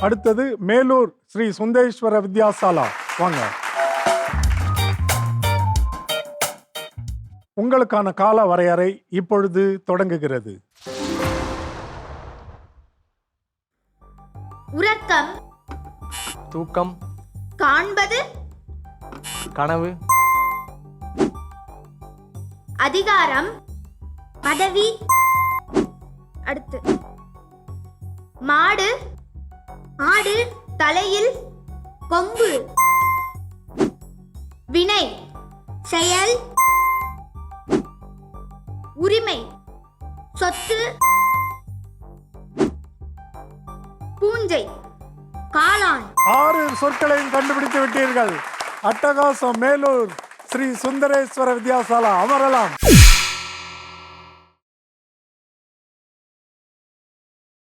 அடுத்தது மேலூர் ஸ்ரீ சுந்தரேஸ்வர வித்யாசாலா. வாங்க. உங்களுக்கான கால வரையறை இப்பொழுது தொடங்குகிறது. உறக்கம். தூக்கம். காண்பது. கனவு. அதிகாரம். பதவி. அடுத்து. மாடு. ஆடு தலையில் கொம்பு. வினை செயல். உரிமை சொத்து. பூஞ்சை காளான். ஆறு சொற்களையும் கண்டுபிடித்து விட்டீர்கள். அட்டகாசம் மேலூர் ஸ்ரீ சுந்தரேஸ்வர வித்யாசாலா அமரலாம்.